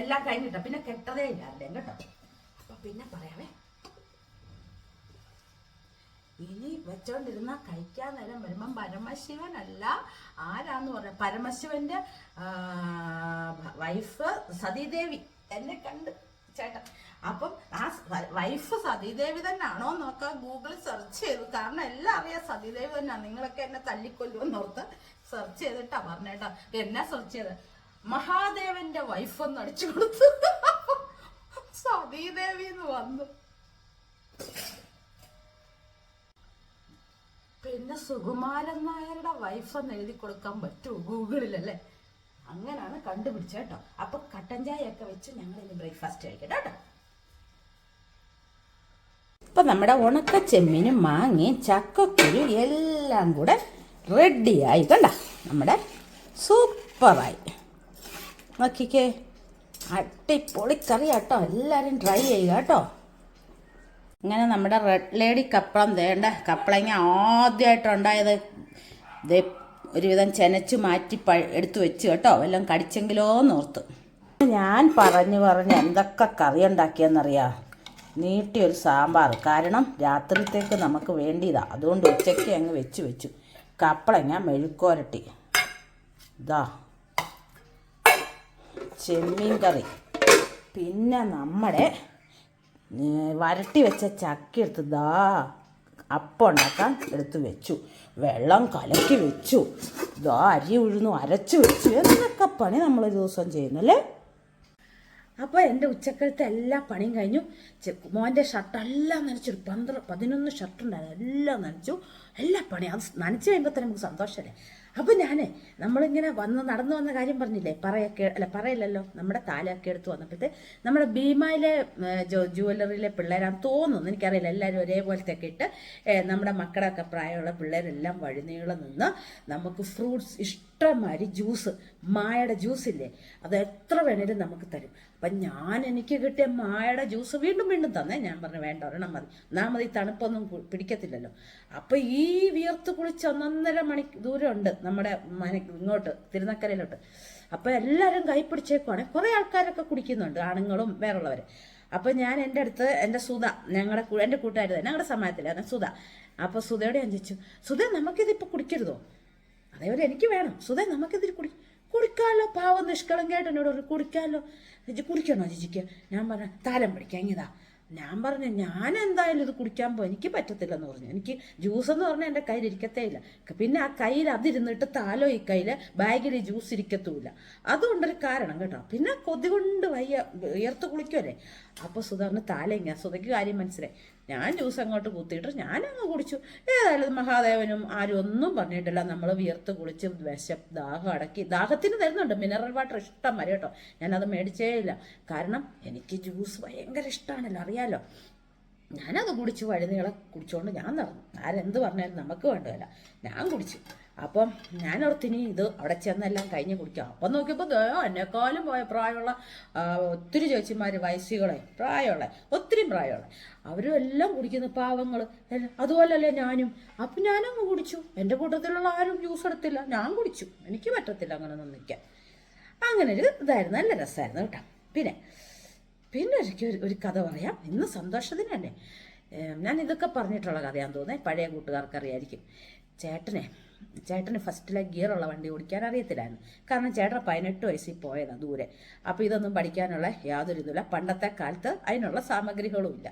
Speaker 1: എല്ലാം കഴിഞ്ഞിട്ടാ. പിന്നെ കെട്ടതേ ഇല്ല ആരുടെയും കേട്ടോ? അപ്പൊ പിന്നെ പറയാവേ. ഇനി വെച്ചോണ്ടിരുന്ന കഴിക്കാൻ നേരം വരുമ്പം പരമശിവനല്ല ആരാന്ന് പറയാ. പരമശിവന്റെ വൈഫ് സതീദേവി. എന്നെ കണ്ട് ചേട്ടൻ. അപ്പം ആ വൈഫ് സതീദേവി തന്നെയാണോ നോക്കാം ഗൂഗിളിൽ സെർച്ച് ചെയ്തു. കാരണം എല്ലാം അറിയാം സതീദേവി തന്നെയാണ് നിങ്ങളൊക്കെ എന്നെ തല്ലിക്കൊല്ലുമെന്ന് ഓർത്ത് സെർച്ച് ചെയ്തിട്ടാ പറഞ്ഞേട്ടാ. എന്നെ സെർച്ച് ചെയ്ത്? മഹാദേവന്റെ വൈഫ് ഒന്ന് അടിച്ചു കൊടുത്തു. സതീദേവി എന്ന് വന്നു. പിന്നെ സുകുമാരൻ നായരുടെ വൈഫ് എന്ന് എഴുതി കൊടുക്കാൻ പറ്റൂ ഗൂഗിളിലല്ലേ അങ്ങനാണ് കണ്ടുപിടിച്ചത് കേട്ടോ. അപ്പൊ കട്ടൻ ചായ ഒക്കെ വെച്ച് ഞങ്ങൾ ഇനി ബ്രേക്ക്ഫാസ്റ്റ് കഴിക്കട്ടെ കേട്ടോ. അപ്പൊ നമ്മുടെ ഉണക്ക ചെമ്മീനും മാങ്ങയും ചക്കക്കുരു എല്ലാം കൂടെ റെഡിയായി കണ്ട നമ്മുടെ സൂപ്പറായി നോക്കിക്കേ. അടിപൊളി കറി കേട്ടോ എല്ലാവരും ട്രൈ ചെയ്യുക കേട്ടോ. ഇങ്ങനെ നമ്മുടെ റെഡ് ലേഡി കപ്പളം വേണ്ട? കപ്പളങ്ങ ആദ്യമായിട്ടുണ്ടായത് ദേ ഒരുവിധം ചെനച്ച് മാറ്റി പ എടുത്തു വെച്ച് കേട്ടോ. വല്ലതും കടിച്ചെങ്കിലോ എന്നോർത്ത് ഞാൻ പറഞ്ഞു പറഞ്ഞ് എന്തൊക്കെ കറി ഉണ്ടാക്കിയെന്നറിയാം? നീട്ടിയൊരു സാമ്പാർ. കാരണം രാത്രിത്തേക്ക് നമുക്ക് വേണ്ടിയതാ. അതുകൊണ്ട് ഉച്ചയ്ക്ക് അങ്ങ് വെച്ച് വെച്ചു. കപ്പളങ്ങ മെഴുക്കോരട്ടി ഇതാ ചെമ്മീൻ കറി പിന്നെ നമ്മുടെ വരട്ടി വെച്ച ചക്ക എടുത്ത് ദാ അപ്പം ഉണ്ടാക്കാൻ എടുത്ത് വെച്ചു. വെള്ളം കലക്കി വെച്ചു. ദാ അരി ഉഴുന്നു അരച്ചു വെച്ചു. എന്നൊക്കെ പണി നമ്മൾ ഒരു ദിവസം ചെയ്യുന്നല്ലേ അപ്പോൾ എന്റെ ഉച്ചക്കലത്തെ എല്ലാ പണിയും കഴിഞ്ഞു. മോന്റെ ഷർട്ടെല്ലാം നനച്ചു. പന്ത്ര പതിനൊന്ന് ഷർട്ടുണ്ടായിരുന്നു എല്ലാം നനച്ചു. എല്ലാ പണിയും. അത് നനച്ച് കഴിയുമ്പോൾ തന്നെ നമുക്ക് സന്തോഷമല്ലേ അപ്പോൾ ഞാൻ നമ്മളിങ്ങനെ വന്ന് നടന്നു വന്ന കാര്യം പറഞ്ഞില്ലേ? പറയൊക്കെ അല്ല പറയില്ലല്ലോ നമ്മുടെ താലൊക്കെ എടുത്ത് വന്നപ്പോഴത്തെ നമ്മുടെ ഭീമയിലെ ജുവല്ലറിയിലെ പിള്ളേരാന്ന് തോന്നുന്നു. എനിക്കറിയില്ല എല്ലാവരും ഒരേപോലത്തെ ഒക്കെ ഇട്ട് നമ്മുടെ മക്കളൊക്കെ പ്രായമുള്ള പിള്ളേരെല്ലാം വഴിനീളം നിന്ന് നമുക്ക് ഫ്രൂട്ട്സ് ഇഷ്ടംമാതിരി ജ്യൂസ് മായയുടെ ജ്യൂസ് ഇല്ലേ? അത് എത്ര വേണേലും നമുക്ക് തരും. അപ്പം ഞാൻ എനിക്ക് കിട്ടിയ മായയുടെ ജ്യൂസ് വീണ്ടും വീണ്ടും തന്നേ. ഞാൻ പറഞ്ഞു വേണ്ട ഒരെണ്ണം മതി. എന്നാൽ മതി തണുപ്പൊന്നും പിടിക്കത്തില്ലല്ലോ. അപ്പം ഈ വിയർത്ത് കുളിച്ച് ഒന്നൊന്നര മണി ദൂരമുണ്ട് നമ്മുടെ ഇങ്ങോട്ട് തിരുനക്കരയിലോട്ട്. അപ്പം എല്ലാവരും കൈ പിടിച്ചേക്കുവാണ്. കുറേ ആൾക്കാരൊക്കെ കുടിക്കുന്നുണ്ട് ആണുങ്ങളും വേറുള്ളവർ അപ്പോൾ ഞാൻ എന്റെ അടുത്ത് എന്റെ സുധ ഞങ്ങളുടെ എന്റെ കൂട്ടുകാർ തന്നെ ഞങ്ങളുടെ സമയത്തിലാണ് സുധ. അപ്പോൾ സുധയോട് ഞാൻ ചോദിച്ചു സുധ നമുക്കിതിപ്പോൾ കുടിക്കരുതോ? അതേപോലെ എനിക്ക് വേണം. സുധ നമുക്കിതിൽ കുടി കുടിക്കാമല്ലോ പാവം നിഷ്കളങ്കയായിട്ട് എന്നോട് പറഞ്ഞു കുടിക്കാമല്ലോ ചേച്ചി കുടിക്കണോ ചേച്ചിക്ക്? ഞാൻ പറഞ്ഞു താലം പിടിക്കാം ഇങ്ങിതാ ഞാൻ പറഞ്ഞു ഞാൻ എന്തായാലും ഇത് കുടിക്കാൻ പോകും എനിക്ക് പറ്റത്തില്ലെന്ന് പറഞ്ഞു. എനിക്ക് ജ്യൂസ് എന്ന് പറഞ്ഞാൽ എന്റെ കയ്യിൽ ഇരിക്കത്തേ ഇല്ല. പിന്നെ ആ കയ്യിൽ അതിരുന്നിട്ട് താലോ ഈ കയ്യിൽ ബാഗിൽ ജ്യൂസ് ഇരിക്കത്തുമില്ല അതുകൊണ്ടൊരു കാരണം കേട്ടോ. പിന്നെ കൊതി കൊണ്ട് വയ്യ ഉയർത്ത് കുളിക്കുമല്ലേ അപ്പോൾ സുധാറിന് താലയിങ്ങ സുധയ്ക്ക് കാര്യം മനസ്സിലായി. ഞാൻ ജ്യൂസ് അങ്ങോട്ട് കുത്തിയിട്ട് ഞാനങ്ങ് കുടിച്ചു. ഏതായാലും മഹാദേവനും ആരും ഒന്നും പറഞ്ഞിട്ടില്ല. നമ്മൾ വിയർത്ത് കുളിച്ച് വിശപ്പ് ദാഹം അടക്കി. ദാഹത്തിന് തരുന്നുണ്ട്. മിനറൽ വാട്ടർ ഇഷ്ടം വരെ കേട്ടോ. ഞാനത് മേടിച്ചേ ഇല്ല. കാരണം എനിക്ക് ജ്യൂസ് ഭയങ്കര ഇഷ്ടമാണല്ലോ അറിയാലോ? ഞാനത് കുടിച്ചു വഴുനീളെ കുടിച്ചുകൊണ്ട് ഞാൻ നടന്നു. ആരെന്ത് പറഞ്ഞാലും നമുക്ക് വേണ്ടതല്ല. ഞാൻ കുടിച്ചു. അപ്പം ഞാൻ ഓർത്തിനി ഇത് അവിടെ ചെന്നെല്ലാം കഴിഞ്ഞ് കുടിക്കാം. അപ്പം നോക്കിയപ്പോൾ എന്നെക്കാളും പോയ പ്രായമുള്ള ഒത്തിരി ചേച്ചിമാർ വയസ്സുകളെ പ്രായമുള്ള ഒത്തിരി പ്രായമുള്ള. അവരും എല്ലാം കുടിക്കുന്ന പാവങ്ങൾ അതുപോലല്ലേ ഞാനും. അപ്പം ഞാനും കുടിച്ചു. എന്റെ കൂട്ടത്തിലുള്ള ആരും ജ്യൂസ് എടുത്തില്ല. ഞാൻ കുടിച്ചു. എനിക്ക് പറ്റത്തില്ല അങ്ങനെ ഒന്നും നിൽക്കാൻ അങ്ങനെ ഒരു ഇതായിരുന്നു. നല്ല രസമായിരുന്നു കേട്ടോ. പിന്നെ പിന്നെ ഒരിക്കൽ ഒരു ഒരു കഥ പറയാം. ഇന്ന് സന്തോഷത്തിന് തന്നെ. ഞാൻ ഇതൊക്കെ പറഞ്ഞിട്ടുള്ള കഥയാന്ന് തോന്നുന്നത് പഴയ കൂട്ടുകാർക്കറിയായിരിക്കും. ചേട്ടനെ ചേട്ടന് ഫസ്റ്റിലെ ഗിയറുള്ള വണ്ടി ഓടിക്കാൻ അറിയത്തില്ലായിരുന്നു. കാരണം ചേട്ടൻ പതിനെട്ട് വയസ്സിൽ പോയതാണ് ദൂരെ. അപ്പോൾ ഇതൊന്നും പഠിക്കാനുള്ള യാതൊരു ഇതുമില്ല. പണ്ടത്തെ കാലത്ത് അതിനുള്ള സാമഗ്രികളും ഇല്ല.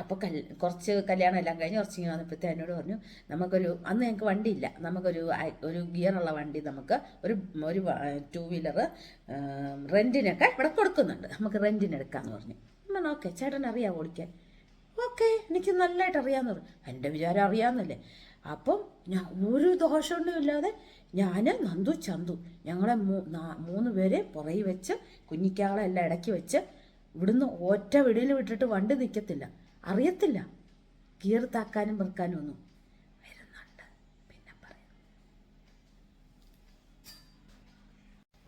Speaker 1: അപ്പോൾ കൽ കുറച്ച് കല്യാണം എല്ലാം കഴിഞ്ഞ് കുറച്ച് ഇങ്ങനെ എന്നോട് പറഞ്ഞു നമുക്കൊരു അന്ന് ഞങ്ങൾക്ക് വണ്ടിയില്ല. നമുക്കൊരു ഒരു ഗിയറുള്ള വണ്ടി നമുക്ക് ഒരു ഒരു ടൂ വീലർ റെന്റിനൊക്കെ ഇവിടെ കൊടുക്കുന്നുണ്ട്. നമുക്ക് റെന്റിന് എടുക്കാമെന്ന് പറഞ്ഞു. ഓക്കെ ചേട്ടൻ അറിയാം ഓടിക്കാൻ? ഓക്കെ എനിക്ക് നല്ലതായിട്ട് അറിയാമെന്ന് പറഞ്ഞു. എന്റെ വിചാരം അറിയാമെന്നല്ലേ. അപ്പം ഞാൻ ഒരു ദോഷമൊന്നും ഇല്ലാതെ ഞാൻ നന്ദു ചന്തു ഞങ്ങളെ മൂന്ന് പേരെ പുറകിൽ വെച്ച് കുഞ്ഞിക്കാളെ എല്ലാം ഇടയ്ക്ക് വെച്ച് ഇവിടുന്ന് ഒറ്റ വെടിയിൽ വിട്ടിട്ട് വണ്ടി നിൽക്കത്തില്ല. അറിയത്തില്ല. ഗിയർ താക്കാനും വെറുക്കാനും ഒന്നും. വരുന്നുണ്ട്. പിന്നെ പറയാം.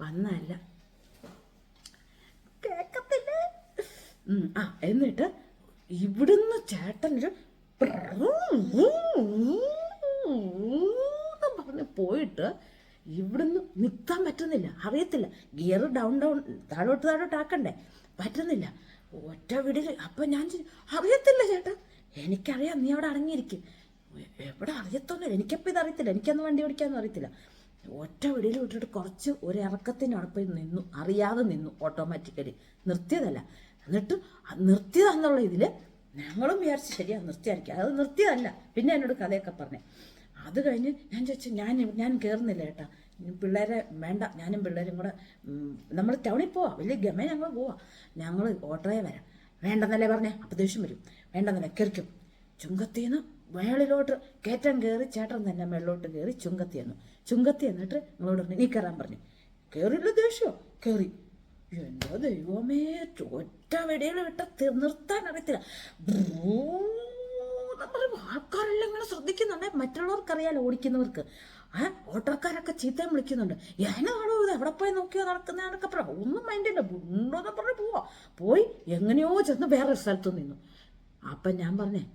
Speaker 1: വന്നല്ല കേക്കത്തില്ല? ആ എന്നിട്ട് ഇവിടുന്ന് ചേട്ടനൊരു പറഞ്ഞ് പോയിട്ട് ഇവിടുന്ന് നിൽക്കാൻ പറ്റുന്നില്ല അറിയത്തില്ല ഗിയർ ഡൗൺ ഡൗൺ താഴോട്ട് താഴോട്ട് ആക്കണ്ടേ പറ്റുന്നില്ല ഒറ്റ വീടിൽ അപ്പം ഞാൻ അറിയത്തില്ല ചേട്ടാ എനിക്കറിയാം നീ അവിടെ അടങ്ങിയിരിക്കും എവിടെ അറിയത്തൊന്നുമില്ല എനിക്കപ്പോൾ അറിയത്തില്ല എനിക്കന്ന് വണ്ടി ഓടിക്കാമെന്ന് അറിയത്തില്ല ഒറ്റ വിടിയിൽ വിട്ടിട്ട് കുറച്ച് ഒരു ഇറക്കത്തിനടുപ്പിൽ നിന്നു അറിയാതെ നിന്നു ഓട്ടോമാറ്റിക്കലി നിർത്തിയതല്ല എന്നിട്ട് നിർത്തിയതാന്നുള്ള ഇതിൽ ഞങ്ങളും വിചാരിച്ച് ശരിയാ നിർത്തിയായിരിക്കും. അത് നിർത്തിയതല്ല. പിന്നെ എന്നോട് കഥയൊക്കെ പറഞ്ഞേ. അത് കഴിഞ്ഞ് ഞാൻ ചോദിച്ചു ഞാൻ ഞാൻ കയറുന്നില്ല ഏട്ടാ. പിള്ളേരെ വേണ്ട. ഞാനും പിള്ളേരും കൂടെ നമ്മൾ ടൗണിൽ പോവാം. വലിയ ഗമ ഞങ്ങൾ പോവാം. ഞങ്ങൾ ഓട്ടോയെ വരാം. വേണ്ടെന്നല്ലേ പറഞ്ഞേ? അപ്പം ദേഷ്യം വരും. വേണ്ടെന്നല്ലേ? കയറിക്കും ചുങ്കത്തിന്ന് മേളിലോട്ട് കയറ്റം കയറി ചേട്ടൻ തന്നെ മേളിലോട്ട് കയറി ചുങ്കത്തി എന്നു ചുങ്കത്തി എന്നിട്ട് നിങ്ങളോട് പറഞ്ഞു നീ കയറാൻ പറഞ്ഞു. കയറില്ല ദേഷ്യമോ കയറി എന്റെ ദൈവമേ ചോറ്റ വെടികൾ വിട്ട നിർത്താൻ അറിയത്തില്ല. ആൾക്കാരെല്ലാം ഇങ്ങനെ ശ്രദ്ധിക്കുന്നുണ്ട്. മറ്റുള്ളവർക്കറിയാലോ ഓടിക്കുന്നവർക്ക്. ആ ഓട്ടോക്കാരൊക്കെ ചീത്തയും വിളിക്കുന്നുണ്ട്. ഞാനാണോ ഇത്? എവിടെ പോയി നോക്കിയോ നടക്കുന്നതൊക്കെ പറ ഒന്നും മൈൻഡില്ല ബുണ്ടോന്ന് പറഞ്ഞ് പോവാ. പോയി എങ്ങനെയോ ചെന്ന് വേറൊരു സ്ഥലത്ത് നിന്നു. അപ്പം ഞാൻ പറഞ്ഞേ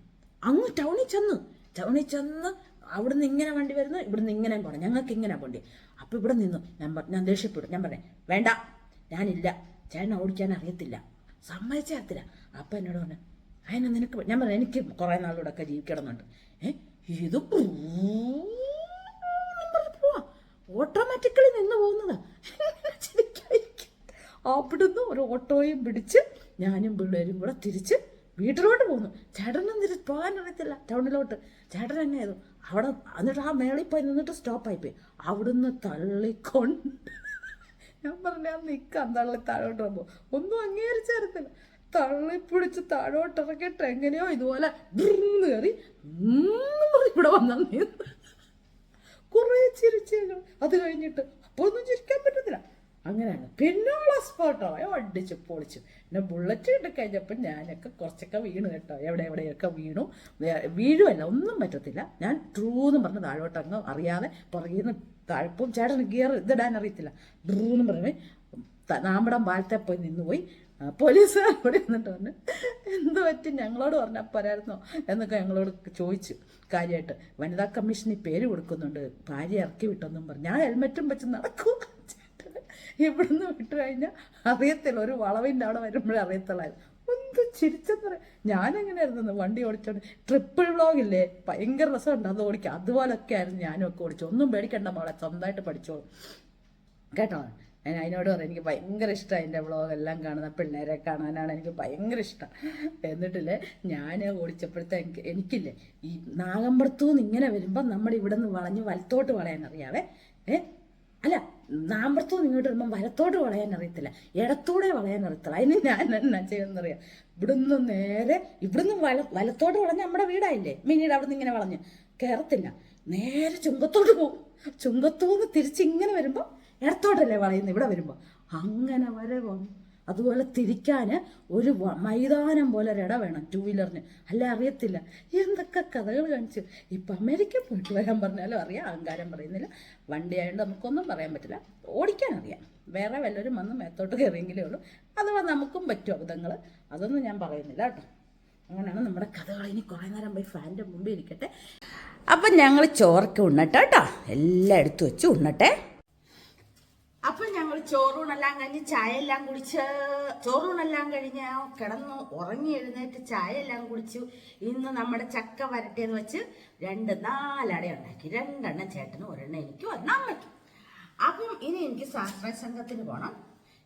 Speaker 1: അങ്ങ് ടൗണിൽ ചെന്ന്. ടൗണിൽ ചെന്ന് അവിടുന്ന് ഇങ്ങനെ വണ്ടി വരുന്നു ഇവിടുന്ന് ഇങ്ങനെ പോകണം ഞങ്ങൾക്ക് ഇങ്ങനെ പോണ്ടി അപ്പം ഇവിടെ നിന്നു. ഞാൻ ഞാൻ ദേഷ്യപ്പെടും ഞാൻ പറഞ്ഞേ വേണ്ട. ഞാനില്ല. ചേട്ടൻ ഓടിക്കാൻ അറിയത്തില്ല. സമ്മതിച്ചാത്തില്ല അപ്പം എന്നോട് പറഞ്ഞു അതിനെ നിനക്ക് ഞാൻ പറഞ്ഞു എനിക്ക് കുറേ നാളിലൂടെ ഒക്കെ ജീവിക്കണമെന്നുണ്ട്. ഏ ഇത് പോവാ. ഓട്ടോമാറ്റിക്കലി നിന്ന് പോകുന്നത്. അവിടുന്ന് ഒരു ഓട്ടോയും പിടിച്ച് ഞാനും പിള്ളേരും കൂടെ തിരിച്ച് വീട്ടിലോട്ട് പോകുന്നു. ചേട്ടനും തിരിച്ച് പോകാൻ അറിയത്തില്ല ടൗണിലോട്ട്. ചേട്ടൻ എന്നെ ചെയ്തു അവിടെ എന്നിട്ട് ആ മേളിൽ പോയി നിന്നിട്ട് സ്റ്റോപ്പായി പോയി. അവിടുന്ന് തള്ളിക്കൊണ്ട് ഞാൻ പറഞ്ഞ ആ നിൽക്കാൻ തള്ളി താഴോട്ട് പോകുമ്പോൾ ഒന്നും അംഗീകരിച്ചറിയത്തില്ല തള്ളിപ്പിടിച്ച് താഴോട്ട് ഇറക്കിയിട്ട് എങ്ങനെയോ ഇതുപോലെ കയറി ഇവിടെ വന്നാൽ കുറേ ചിരിച്ചു അത് കഴിഞ്ഞിട്ട് അപ്പോൾ ഒന്നും ചിരിക്കാൻ പറ്റത്തില്ല. അങ്ങനെയാണ്. പിന്നുള്ള സ്പോട്ടോ അടിച്ചു പൊളിച്ചു. പിന്നെ ബുള്ളറ്റ് ഇട്ട് കഴിഞ്ഞപ്പോൾ ഞാനൊക്കെ കുറച്ചൊക്കെ വീണു കേട്ടോ. എവിടെ എവിടെയൊക്കെ വീണു? വീഴുമല്ല ഒന്നും പറ്റത്തില്ല. ഞാൻ ട്രൂ എന്ന് പറഞ്ഞ് താഴോട്ട് അങ്ങ് അറിയാതെ പുറകിൽ നിന്ന് താഴ്പ്പും ചേട്ടന് ഗിയർ ഇതിടാൻ അറിയത്തില്ല. ഡ്രൂന്ന് പറഞ്ഞ് ത- നാമ്പടം പാലത്തെ പോയി നിന്നുപോയി. പോയി പോലീസ് അവിടെ നിന്നിട്ട് പറഞ്ഞു എന്ത് പറ്റി? ഞങ്ങളോട് പറഞ്ഞാൽ പോരായിരുന്നോ എന്നൊക്കെ ഞങ്ങളോട് ചോദിച്ചു കാര്യമായിട്ട് വനിതാ കമ്മീഷൻ ഈ പേര് കൊടുക്കുന്നുണ്ട്. ഭാര്യ ഇറക്കി വിട്ടെന്നും പറഞ്ഞു. ഞാൻ ഹെൽമെറ്റും വെച്ച് നടക്കും. ഇവിടുന്ന് വിട്ടു കഴിഞ്ഞാൽ അറിയത്തില്ല. ഒരു വളവിന്റെ അവിടെ വരുമ്പോഴേ അറിയത്തുള്ളായിരുന്നു. എന്ത് ചിരിച്ചെന്ന് പറയാം. ഞാനെങ്ങനെയായിരുന്നു വണ്ടി ഓടിച്ചോണ്ട്? ട്രിപ്പിൾ വ്ളോഗില്ലേ ഭയങ്കര രസമുണ്ട് അത് ഓടിക്കുക അതുപോലൊക്കെ ആയിരുന്നു ഞാനും ഒക്കെ ഓടിച്ചു ഒന്നും പേടിക്കണ്ട മോളെ സ്വന്തമായിട്ട് പഠിച്ചോളൂ. കേട്ടോ? ഞാൻ അതിനോട് പറയാം എനിക്ക് ഭയങ്കര ഇഷ്ടമാണ് എന്റെ വ്ളോഗ് എല്ലാം കാണുന്ന പിള്ളേരെ കാണാനാണ് എനിക്ക് ഭയങ്കര ഇഷ്ടം. എന്നിട്ടില്ലേ ഞാൻ ഓടിച്ചപ്പോഴത്തെ എനിക്ക് എനിക്കില്ലേ ഈ നാഗമ്പടത്തുനിന്ന് ഇങ്ങനെ വരുമ്പോൾ നമ്മുടെ ഇവിടെ നിന്ന് വളഞ്ഞ് വലത്തോട്ട് വളയാൻ അറിയാവേ ഏ? അല്ല നാമ്പടത്തുനിന്ന് ഇങ്ങോട്ട് വരുമ്പോൾ വലത്തോട്ട് വളയാൻ അറിയത്തില്ല. ഇടത്തൂടെ വളയാൻ അറിയത്തില്ല. അതിന് ഞാൻ എന്നാ ചെയ്യുന്നറിയാം? ഇവിടുന്ന് നേരെ ഇവിടുന്ന് വല വലത്തോട്ട് വളഞ്ഞ നമ്മുടെ വീടായില്ലേ? മിനിയുടെ അവിടുന്ന് ഇങ്ങനെ വളഞ്ഞ്. കയറത്തില്ല നേരെ ചുങ്കത്തോട്ട് പോകും. ചുങ്കത്തൂന്ന് തിരിച്ചിങ്ങനെ വരുമ്പോൾ ഇടത്തോട്ടല്ലേ വളയുന്നത്? ഇവിടെ വരുമ്പോൾ അങ്ങനെ വരെ വന്നു അതുപോലെ തിരിക്കാൻ ഒരു മൈതാനം പോലെ ഒരിട വേണം ടൂ വീലറിന് അല്ല അറിയത്തില്ല. എന്തൊക്കെ കഥകൾ കാണിച്ചു? ഇപ്പം അമേരിക്ക പോയിട്ട് വരാൻ പറഞ്ഞാലും? അറിയാം അഹങ്കാരം പറയുന്നില്ല. വണ്ടി ആയതുകൊണ്ട് നമുക്കൊന്നും പറയാൻ പറ്റില്ല. ഓടിക്കാൻ അറിയാം. വേറെ വല്ലവരും വന്ന് മേത്തോട്ട് കയറിയെങ്കിലേ ഉള്ളൂ. അഥവാ നമുക്കും പറ്റും അബദ്ധങ്ങൾ അതൊന്നും ഞാൻ പറയുന്നില്ല കേട്ടോ. അങ്ങനെയാണ് നമ്മുടെ കഥകൾ ഇനി കുറേ നേരം പോയി ഫാന്റെ മുമ്പിൽ ഇരിക്കട്ടെ. അപ്പം ഞങ്ങൾ ചോറൊക്കെ ഉണ്ണട്ടെ കേട്ടോ. എല്ലാം എടുത്തു വെച്ച് ഉണ്ണട്ടെ. അപ്പൊ ഞങ്ങൾ ചോറൂണെല്ലാം കഴിഞ്ഞ് ചായ എല്ലാം കുടിച്ച് ചോറൂണെല്ലാം കഴിഞ്ഞ് കിടന്നു ഉറങ്ങി എഴുന്നേറ്റ് ചായ എല്ലാം കുടിച്ചു. ഇന്ന് നമ്മുടെ ചക്ക വരട്ടിയെന്ന് വെച്ച് രണ്ട് നാലട ഉണ്ടാക്കി. രണ്ടെണ്ണം ചേട്ടന് ഒരെണ്ണം എനിക്ക് ഒരെണ്ണം അമ്മയ്ക്കും. അപ്പം ഇനി എനിക്ക് സാശ്രയ സംഘത്തിന് പോകണം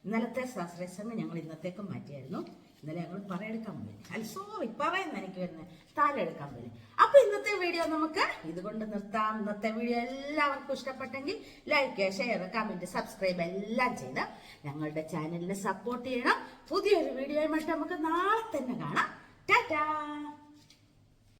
Speaker 1: ഇന്നലത്തെ സാശ്രയ സംഘം ഞങ്ങൾ ഇന്നത്തേക്ക് മാറ്റിയായിരുന്നു. ഇന്നലെ ഞങ്ങൾ പറയെടുക്കാൻ പോയി. അൽസോറി സോറി പറയുന്ന എനിക്ക് വരുന്നത് താലെടുക്കാൻ പോയി. അപ്പൊ ഇന്നത്തെ വീഡിയോ നമുക്ക് ഇതുകൊണ്ട് നിർത്താം. ഇന്നത്തെ വീഡിയോ എല്ലാവർക്കും ഇഷ്ടപ്പെട്ടെങ്കിൽ ലൈക്ക് ഷെയർ കമന്റ് സബ്സ്ക്രൈബ് എല്ലാം ചെയ്ത് ഞങ്ങളുടെ ചാനലിനെ സപ്പോർട്ട് ചെയ്യണം. പുതിയൊരു വീഡിയോയുമായിട്ട് നമുക്ക് നാളെ തന്നെ കാണാം. ടാറ്റാ!